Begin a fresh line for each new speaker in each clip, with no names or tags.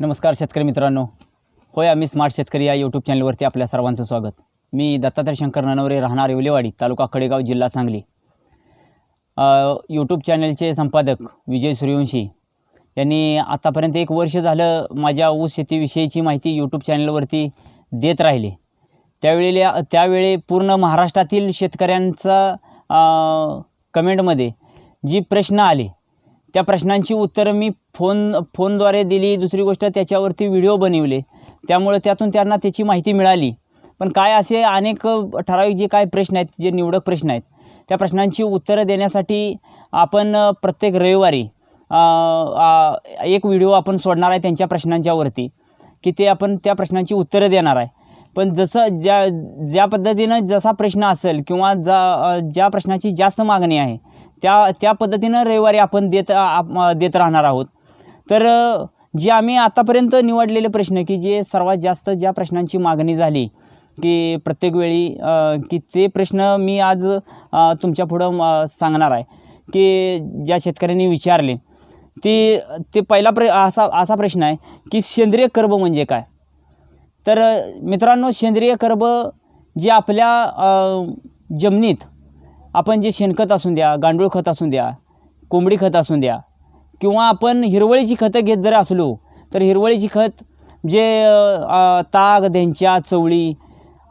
नमस्कार शेतकरी मित्रांनो. होय आम्ही स्मार्ट शेतकरी या यूट्यूब चॅनलवरती आपल्या सर्वांचं स्वागत. मी दत्तात्रय शंकर ननवरे राहणार येवलेवाडी तालुका खडेगाव जिल्हा सांगली. यूट्यूब चॅनलचे संपादक विजय सूर्यवंशी यांनी आतापर्यंत एक वर्ष झालं माझ्या ऊस शेतीविषयीची माहिती यूट्यूब चॅनलवरती देत राहिले. त्यावेळी त्यावेळी पूर्ण महाराष्ट्रातील शेतकऱ्यांचा कमेंटमध्ये जी प्रश्न आले त्या प्रश्नांची उत्तरं मी फोन फोनद्वारे दिली. दुसरी गोष्ट त्याच्यावरती व्हिडिओ बनवले. त्यामुळे त्यातून त्यांना त्याची माहिती मिळाली. पण काय असे अनेक ठराविक जे काय प्रश्न आहेत जे निवडक प्रश्न आहेत त्या प्रश्नांची उत्तरं देण्यासाठी आपण प्रत्येक रविवारी एक व्हिडिओ आपण सोडणार आहे त्यांच्या प्रश्नांच्यावरती की ते आपण त्या प्रश्नांची उत्तरं देणार आहे. पण जसं ज्या ज्या पद्धतीनं जसा प्रश्न असेल किंवा जा ज्या प्रश्नाची जास्त मागणी आहे त्या त्या पद्धतीनं रविवारी आपण देत आप- देत राहणार आहोत. तर जे आम्ही आतापर्यंत निवडलेले प्रश्न की जे सर्वात जास्त ज्या प्रश्नांची मागणी झाली की प्रत्येक वेळी की ते प्रश्न मी आज तुमच्या पुढं सांगणार आहे की ज्या शेतकऱ्यांनी विचारले ते ते पहिला प्र असा असा प्रश्न आहे की सेंद्रिय कर्ब म्हणजे काय? तर मित्रांनो सेंद्रिय कर्ब जे आपल्या जमिनीत आपण जे शेणखत असून द्या गांडूळ खत असून द्या कोंबडी खत असून द्या किंवा आपण हिरवळीची खतं घेत जर असलो तर हिरवळीची खत जे ताग धेंच्या चवळी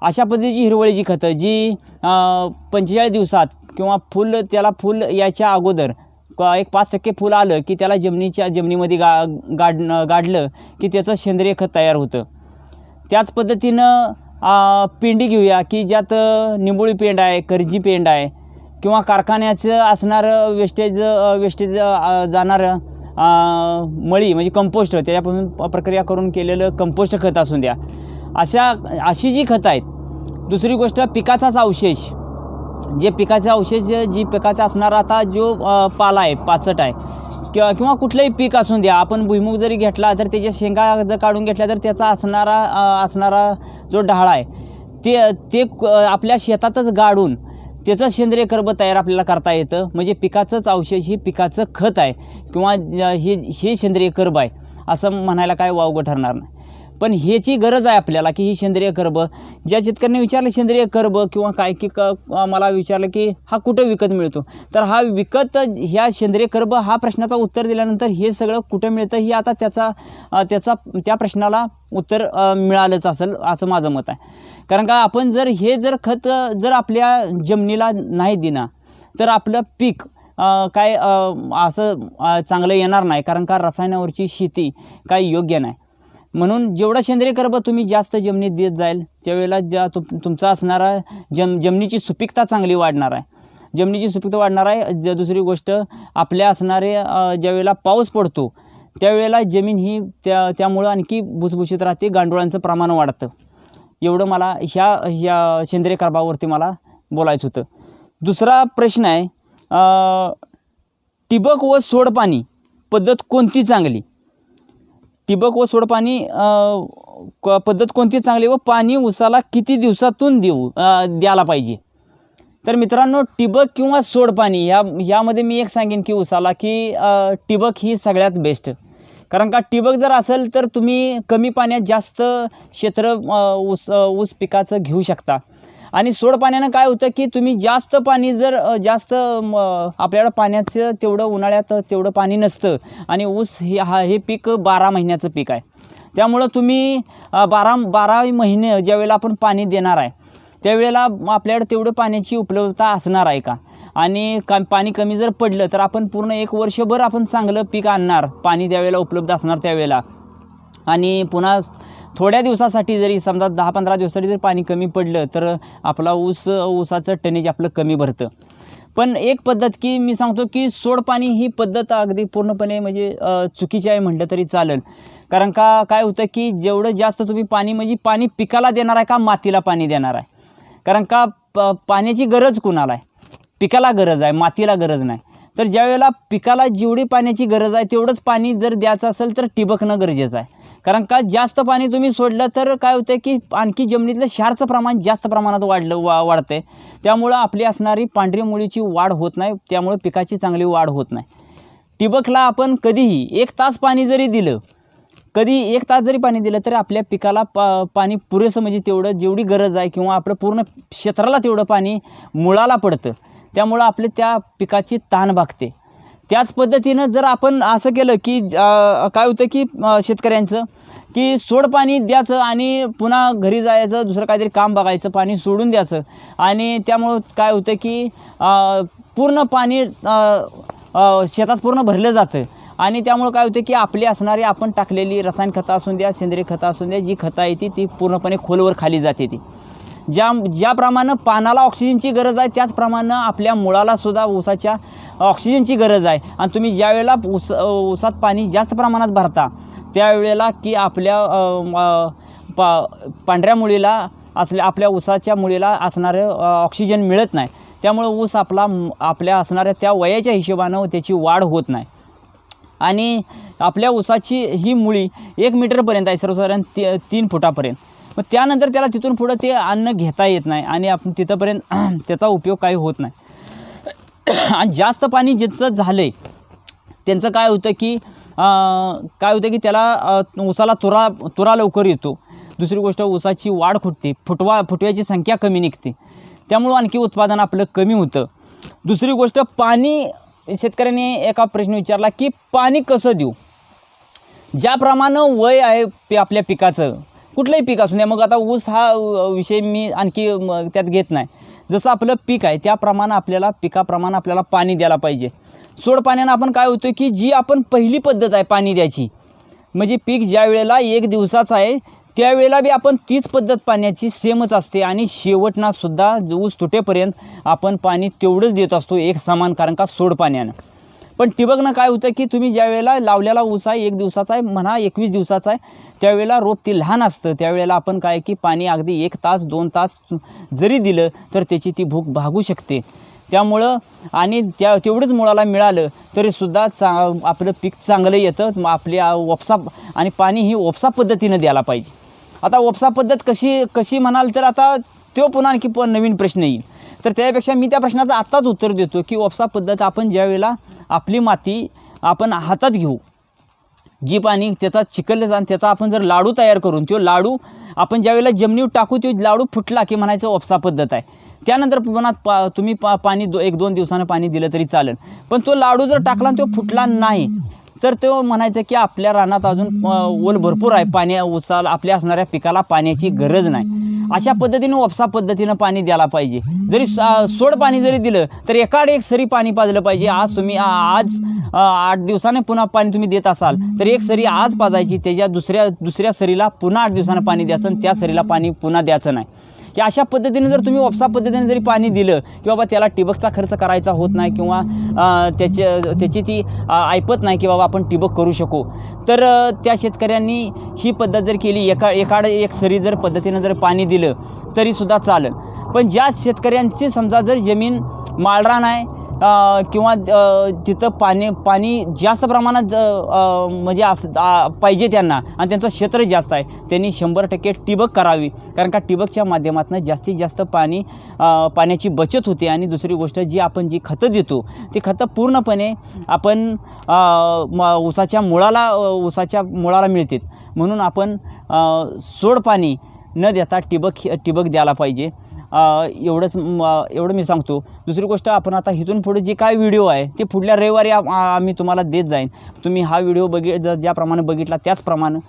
अशा पद्धतीची हिरवळीची खतं जी पंचेचाळीस दिवसात किंवा फुल त्याला फुल याच्या अगोदर एक पाच टक्के फुल आलं की त्याला जमिनीच्या जमिनीमध्ये गा गाड गाडलं की त्याचं सेंद्रिय खत तयार होतं. त्याच पद्धतीनं पेंडी घेऊया की ज्यात निंबोळी पेंड आहे करजी पेंड आहे किंवा कारखान्याचं असणारं वेस्टेज वेस्टेज जाणारं मळी म्हणजे कंपोस्ट त्याच्यापासून प्रक्रिया करून केलेलं कंपोस्ट खत असून द्या. अशा अशी जी खतं आहेत दुसरी गोष्ट पिकाचाच अवशेष. जे पिकाचा अवशेष जी पिकाचा असणारा आता जो पाला आहे पाचट आहे किंवा किंवा कुठलंही पीक असून द्या आपण भुईमुग जरी घेतला तर त्याच्या शेंगा जर काढून घेतल्या तर त्याचा असणारा असणारा जो ढाळा आहे ते ते आपल्या शेतातच गाडून त्याचं सेंद्रिय कर्ब तयार आपल्याला करता येतं. म्हणजे पिकाचंच अवशेष हे पिकाचं खत आहे किंवा हे हे सेंद्रिय कर्ब आहे असं म्हणायला काय वावगं ठरणार नाही. पण ह्याची गरज आहे आपल्याला की ही सेंद्रिय कर्ब ज्या शेतकऱ्यांनी विचारलं सेंद्रिय कर्ब किंवा काय की क मला विचारलं की हा कुठं विकत मिळतो? तर हा विकत ह्या सेंद्रिय कर्ब हा प्रश्नाचा उत्तर दिल्यानंतर हे सगळं कुठं मिळतं ही आता त्याचा त्याचा त्या प्रश्नाला उत्तर मिळालंच असेल असं माझं मत आहे. कारण का आपण जर हे जर खत जर आपल्या जमिनीला नाही दिना तर आपलं पीक काय असं चांगलं येणार नाही. कारण का रसायनावरची शेती काय योग्य नाही. म्हणून जेवढं सेंद्रिय कर्ब तुम्ही जास्त जमिनीत देत जाईल त्यावेळेला ज्या तुम तुमचा असणारा जम जमिनीची सुपीकता चांगली वाढणार आहे. जमिनीची सुपीकता वाढणार आहे. ज दुसरी गोष्ट आपल्या असणारे ज्यावेळेला पाऊस पडतो त्यावेळेला जमीन ही त्या त्यामुळं आणखी भुसभुशीत राहते गांडुळांचं प्रमाण वाढतं. एवढं मला ह्या ह्या सेंद्रिय कर्बावरती मला बोलायचं होतं. दुसरा प्रश्न आहे ठिबक व सोडपाणी पद्धत कोणती चांगली? ठिबक व सोडपाणी क- पद्धत कोणती चांगली व पाणी उसाला किती दिवसातून देऊ द्यायला पाहिजे? तर मित्रांनो टिबक किंवा सोडपाणी ह्या ह्यामध्ये मी एक सांगेन की उसाला की टिबक ठिबक ही सगळ्यात बेस्ट कारण का ठिबक जर असेल तर तुम्ही कमी पाण्यात जास्त क्षेत्र ऊस ऊस पिकाचं घेऊ शकता. आणि सोड पाण्यानं काय होतं की तुम्ही जास्त पाणी जर जास्त म, आपल्याकडं पाण्याचं तेवढं उन्हाळ्यात तेवढं पाणी नसतं. आणि ऊस हे हा हे पीक बारा महिन्याचं पीक आहे. त्यामुळं तुम्ही बारा बारा महिने ज्यावेळेला आपण पाणी देणार आहे त्यावेळेला आपल्याकडे तेवढं पाण्याची उपलब्धता असणार आहे का? आणि का पाणी कमी जर पडलं तर आपण पूर्ण एक वर्षभर आपण चांगलं पीक आणणार पाणी त्यावेळेला उपलब्ध असणार त्यावेळेला. आणि पुन्हा थोड्या दिवसासाठी जरी समजा दहा पंधरा दिवसासाठी जर पाणी कमी पडलं तर आपला ऊस ऊसाचं टनेज आपलं कमी भरतं. पण एक पद्धत की मी सांगतो की सोड पाणी ही पद्धत अगदी पूर्णपणे म्हणजे चुकीची आहे म्हटलं तरी चालेल. कारण का काय होतं की जेवढं जास्त तुम्ही पाणी म्हणजे पाणी पिकाला देणार आहे का मातीला पाणी देणार आहे? कारण का प पाण्याची गरज कुणाला आहे? पिकाला गरज आहे मातीला गरज नाही. तर ज्यावेळेला पिकाला जेवढी पाण्याची गरज आहे तेवढंच पाणी जर द्यायचं असेल तर ठिबकणं गरजेचं आहे. कारण का जास्त पाणी तुम्ही सोडलं तर काय होतं की आणखी जमिनीतलं क्षारचं प्रमाण जास्त प्रमाणात वाढलं वा वाढतं त्यामुळं आपली असणारी पांढरी मुळीची वाढ होत नाही त्यामुळे पिकाची चांगली वाढ होत नाही. ठिबकला आपण कधीही एक तास पाणी जरी दिलं कधी एक तास जरी पाणी दिलं तरी आपल्या पिकाला पा पाणी पुरेसं म्हणजे तेवढं जेवढी गरज आहे किंवा आपलं पूर्ण क्षेत्राला तेवढं पाणी मुळाला पडतं. त्यामुळं आपले त्या पिकाची ताण भागते. त्याच पद्धतीनं जर आपण असं केलं की काय होतं की शेतकऱ्यांचं की सोड पाणी द्यायचं आणि पुन्हा घरी जायचं दुसरं काहीतरी काम बघायचं पाणी सोडून द्यायचं. आणि त्यामुळं काय होतं की पूर्ण पाणी शेतात पूर्ण भरलं जातं. आणि त्यामुळं काय होतं की आपली असणारी आपण टाकलेली रसायन खतं असून द्या सेंद्रिय खतं असून द्या जी खतं आहे ती ती पूर्णपणे खोलवर खाली जाते ती. ज्या ज्याप्रमाणे पानाला ऑक्सिजनची गरज आहे त्याचप्रमाणे आपल्या मुळालासुद्धा ऊसाच्या ऑक्सिजनची गरज आहे. आणि तुम्ही ज्यावेळेला ऊस ऊसात पाणी जास्त प्रमाणात भरता त्यावेळेला की आपल्या पा पांढऱ्या मुळीला असल्या आपल्या ऊसाच्या मुळीला असणारं ऑक्सिजन मिळत नाही. त्यामुळं ऊस आपला आपल्या असणाऱ्या त्या वयाच्या हिशोबानं त्याची वाढ होत नाही. आणि आपल्या ऊसाची ही मुळी एक मीटरपर्यंत आहे सर्वसाधारण ती तीन फुटापर्यंत. मग त्यानंतर त्याला तिथून पुढं ते अन्न घेता येत नाही आणि आपण तिथंपर्यंत त्याचा उपयोग काही होत नाही. आणि जास्त पाणी ज्याचं झालं आहे त्यांचं काय होतं की काय होतं की त्याला उसाला तुरा तुरा लवकर येतो. दुसरी गोष्ट उसाची वाढ खुटते फुटवा फुटव्याची संख्या कमी निघते. त्यामुळं आणखी उत्पादन आपलं कमी होतं. दुसरी गोष्ट पाणी शेतकऱ्यांनी एका प्रश्न विचारला की पाणी कसं देऊ? ज्याप्रमाणे वय आहे पी आपल्या पिकाचं कुठलंही पीक असू द्या मग आता ऊस हा विषय मी आणखी त्यात घेत नाही. जसं आपलं पीक आहे त्याप्रमाणे आपल्याला पिकाप्रमाणे आपल्याला पाणी द्यायला पाहिजे. सोड पाण्यानं आपण काय होतो की जी आपण पहिली पद्धत आहे पाणी द्यायची म्हणजे पीक ज्या वेळेला एक दिवसाचं आहे त्यावेळेला बी आपण तीच पद्धत पाण्याची सेमच असते आणि शेवटनासुद्धा ऊस तुटेपर्यंत आपण पाणी तेवढंच देत असतो एक समान कारण का सोड पाण्यानं. पण ठिबकनं काय होतं की तुम्ही ज्या वेळेला लावलेला ऊस आहे एक दिवसाचा आहे म्हणा एकवीस दिवसाचा आहे त्यावेळेला रोप ती लहान असतं. त्यावेळेला आपण काय की पाणी अगदी एक तास दोन तास जरी दिलं तर त्याची ती भूक भागू शकते. त्यामुळं आणि त्या तेवढंच मुळाला मिळालं तरीसुद्धा चा आपलं पीक चांगलं येतं. मग आपली आ- आणि पाणी ही ओपसा पद्धतीनं द्यायला पाहिजे. आता ओपसा पद्धत कशी कशी म्हणाल तर आता तो पुन्हा आणखी पण नवीन प्रश्न येईल. तर त्यापेक्षा मी त्या प्रश्नाचं आत्ताच उत्तर देतो की ओपसा पद्धत आपण ज्यावेळेला आपली माती आपण हातात घेऊ जी पाणी त्याचा चिखल आणि त्याचा आपण जर लाडू तयार करून तो लाडू आपण ज्यावेळेला जमिनीवर टाकू तो लाडू फुटला की म्हणायचं ओपसा पद्धत आहे. त्यानंतर पुन्हा पा तुम्ही पा पाणी दो एक दोन दिवसानं पाणी दिलं तरी चालेल. पण तो लाडू जर टाकला आणि तो फुटला नाही तर तो म्हणायचं की आपल्या रानात अजून ओल भरपूर आहे. पाणी उसाला आपल्या असणाऱ्या पिकाला पाण्याची गरज नाही. अशा पद्धतीनं उपसा पद्धतीनं पाणी द्यायला पाहिजे. जरी सोड पाणी जरी दिलं तर एकाड एक सरी पाणी पाजलं पाहिजे. आज तुम्ही आज आठ दिवसाने पुन्हा पाणी तुम्ही देत असाल तर एक सरी आज पाजायची त्याच्या दुसऱ्या दुसऱ्या सरीला पुन्हा आठ दिवसानं पाणी द्यायचं आणि त्या सरीला पाणी पुन्हा द्यायचं नाही. की अशा पद्धतीने जर तुम्ही ओपसा पद्धतीने जरी पाणी दिलं की बाबा त्याला ठिबकचा खर्च करायचा होत नाही किंवा त्याच्या त्याचे त्याची ती ऐपत नाही की बाबा आपण ठिबक करू शकू. तर त्या शेतकऱ्यांनी ही पद्धत जर केली एका एकाड एक सरी जर पद्धतीनं जर पाणी दिलं तरीसुद्धा चालेल. पण ज्या शेतकऱ्यांची समजा जर जमीन माळरान आहे किंवा तिथं पाणी पाणी जास्त प्रमाणात म्हणजे असं पाहिजे त्यांना आणि त्यांचं क्षेत्र जास्त आहे. त्यांनी शंभर टक्के टिबक करावी. कारण का टिबकच्या माध्यमातून जास्तीत जास्त पाणी पाण्याची बचत होते. आणि दुसरी गोष्ट जी आपण जी खतं देतो ती खतं पूर्णपणे आपण म ऊसाच्या मुळाला उसाच्या ऊसाच्या मुळाला मिळतात म्हणून आपण सोड पाणी न देता टिबक ठिबक द्यायला पाहिजे. एवढंच एवढं मी सांगतो. दुसरी गोष्ट आपण आता इथून पुढे जे काय व्हिडिओ आहे ते पुढल्या रविवारी आम्ही तुम्हाला देत जाईन. तुम्ही हा व्हिडिओ बघि ज ज्याप्रमाणे बघितला त्याचप्रमाणे.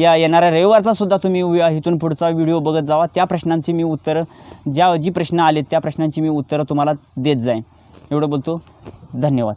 या येणाऱ्या रविवारचा सुद्धा तुम्ही इथून पुढचा व्हिडिओ बघत जावा. त्या प्रश्नांची मी उत्तरं ज्या जी प्रश्न आलेत त्या प्रश्नांची मी उत्तरं तुम्हाला देत जाईन. एवढं बोलतो. धन्यवाद.